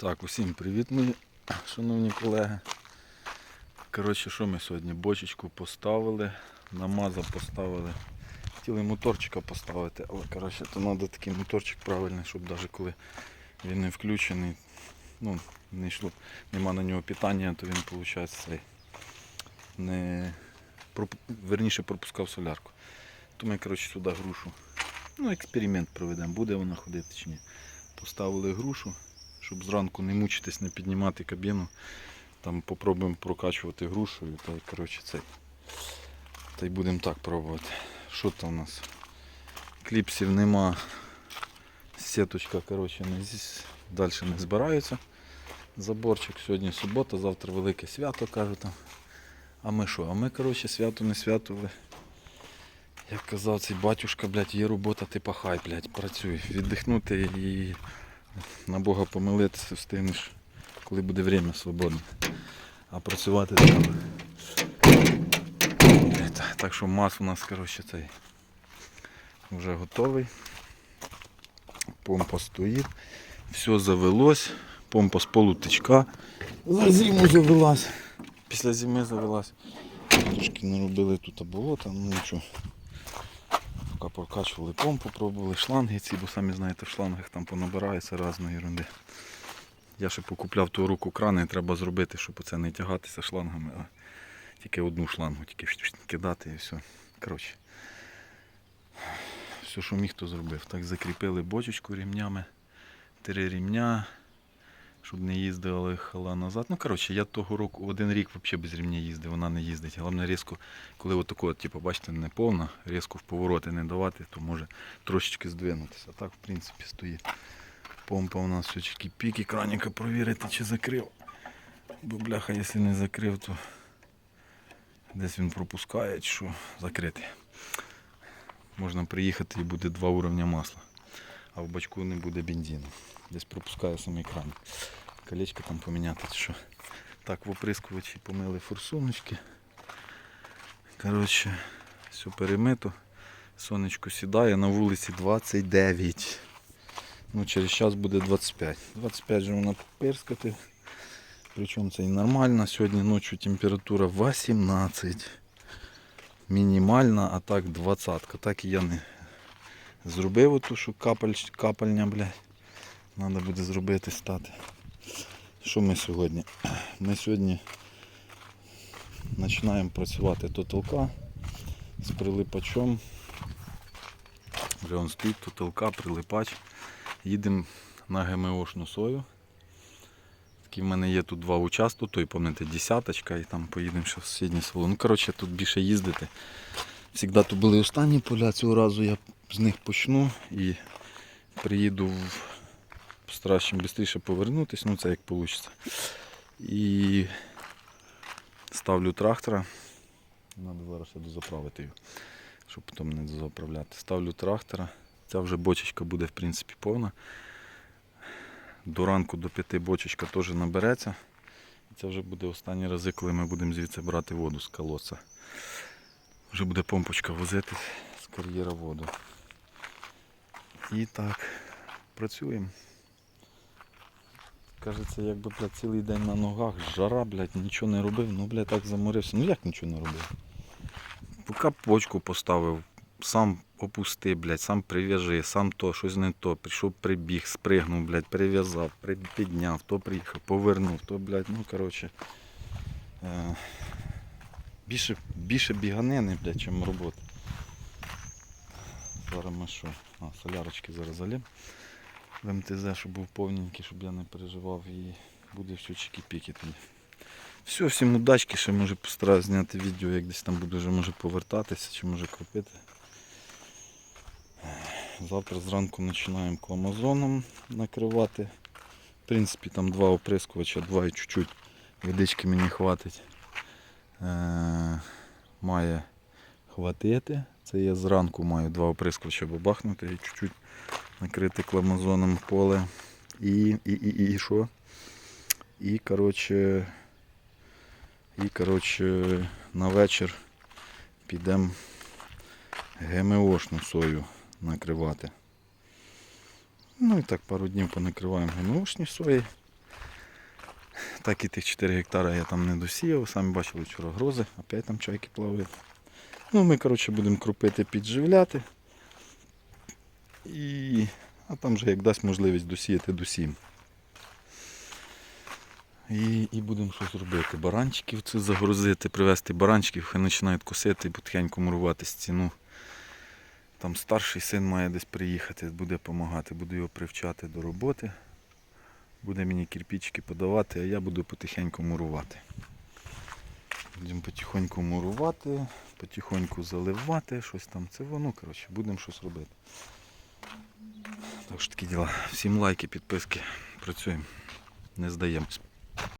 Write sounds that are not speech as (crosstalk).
Так, усім привіт, мої шановні колеги. Коротше, що ми сьогодні? Бочечку поставили, на маза поставили. Хотіли моторчика поставити, але коротше, то треба такий моторчик правильний, щоб навіть коли він не включений, ну, не йшло, нема на нього питання, то він виходить цей не проп- верніше пропускав солярку. То ми коротше, сюди грушу. Ну, експеримент проведемо, буде вона ходити чи ні. Поставили грушу щоб зранку не мучитись, не піднімати кабіну. Там попробуємо прокачувати грушою та й коротше цей. Та й будемо так пробувати. Що там у нас? Кліпсів нема. Сіточка коротше, не зі- далі не збираються. Заборчик сьогодні субота, завтра велике свято кажуть там. А ми що? А ми коротше свято не святували. Як казав цей батюшка, блядь, є робота, ти пахай, блядь, працюй. Віддихнути і на Бога помилитися встигнеш, коли буде время свободне. А працювати треба. Так, що мас у нас коротше, цей вже готовий. Помпа стоїть. Все завелось. Помпа з полутичка. За зиму завелась. Після зими завелась. Трошки не робили тут болота, ну нічого. Поки прокачували помпу, пробували шланги ці, бо самі знаєте, в шлангах там понабирається різної ерунди. Я ще покупляв ту руку крани, треба зробити, щоб оце не тягатися шлангами, а тільки одну шлангу, тільки кидати і все. Коротше. Все, що міг, то зробив. Так закріпили бочечку рівнями, три рівня, щоб не їздили хала назад. Ну, коротше, я того року один рік взагалі без рівня їздив, вона не їздить. Головне різко, коли отако, типу, бачите, не повна, різко в повороти не давати, то може трошечки здвинутися. А так, в принципі, стоїть. Помпа у нас тільки пік, краніка провірити, чи закрив. Бо бляха, якщо не закрив, то десь він пропускає, що закритий. Можна приїхати і буде два уровня масла. А в бачку не буде бензину. Десь пропускає самий кран. Колечко там поміняти що. Так, в оприскувачі помили форсуночки. Коротше, все перемито. Сонечко сідає, на вулиці 29. Ну, через час буде 25. 25 же вона пирскати. Причому це і нормально. Сьогодні ночі температура 18. Мінімальна, а так 20. Так і я не зробив оту, що капель, капельня, блядь. Треба буде зробити стати. Що ми сьогодні? (clears throat) Ми сьогодні починаємо працювати тоталка з прилипачом. Вже он стоїть тоталка, прилипач. Їдемо на ГМОшну сою. Такі в мене є тут два участки, той, пам'ятаєте, десяточка і там поїдемо ще в сусіднє село. Ну, коротше, тут більше їздити. Завжди тут були останні поля, цього разу я з них почну і приїду в постараюсь швидше повернутися, ну це як вийде. І ставлю трактора. Треба зараз я дозаправити його, щоб потім не дозаправляти. Ставлю трактора. Ця вже бочечка буде в принципі повна. До ранку до п'яти бочечка теж набереться. Це вже буде останні рази, коли ми будемо звідси брати воду з колодця. Вже буде помпочка возити з кар'єра воду. І так, працюємо. Кажеться, якби блядь, цілий день на ногах, жара, блядь, нічого не робив, ну блядь, так заморився. Ну як нічого не робив? Поки почку поставив, сам опусти, блядь, сам прив'яжи, сам то, щось не то, прийшов, прибіг, спригнув, блядь, прив'язав, підняв, то приїхав, повернув, то, блядь, ну коротше. Е- більше, більше біганини, блядь, чим роботи. Зараз ми що? А, солярочки зараз залім в МТЗ, щоб був повненький, щоб я не переживав і буде все чики-піки тоді. Все, всім удачки, ще може постараюсь зняти відео, як десь там буду вже може повертатися чи може кропити. Завтра зранку починаємо кламазоном накривати. В принципі там два оприскувача, два і чуть-чуть водички мені хватить. Е, має хватити. Це я зранку маю два оприскувача бабахнути і чуть-чуть накрити кламазоном поле. І, і, і, і що? І, коротше, і, коротше, на вечір підемо ГМОшну сою накривати. Ну і так пару днів понакриваємо ГМОшні сої. Так і тих 4 гектара я там не досіяв. Самі бачили вчора грози, опять там чайки плавають. Ну, ми, коротше, будемо крупити, підживляти. І... А там вже як дасть можливість досіяти досім. І, і будемо щось робити. Баранчиків це загрузити, привезти баранчиків, хай починають косити і потихеньку мурувати стіну. Там старший син має десь приїхати, буде допомагати, буду його привчати до роботи. Буде мені кирпичики подавати, а я буду потихеньку мурувати. Будемо потихоньку мурувати, потихоньку заливати, щось там. Це воно, коротше, будемо щось робити. Так що такі діла. Всім лайки, підписки. Працюємо. Не здаємось.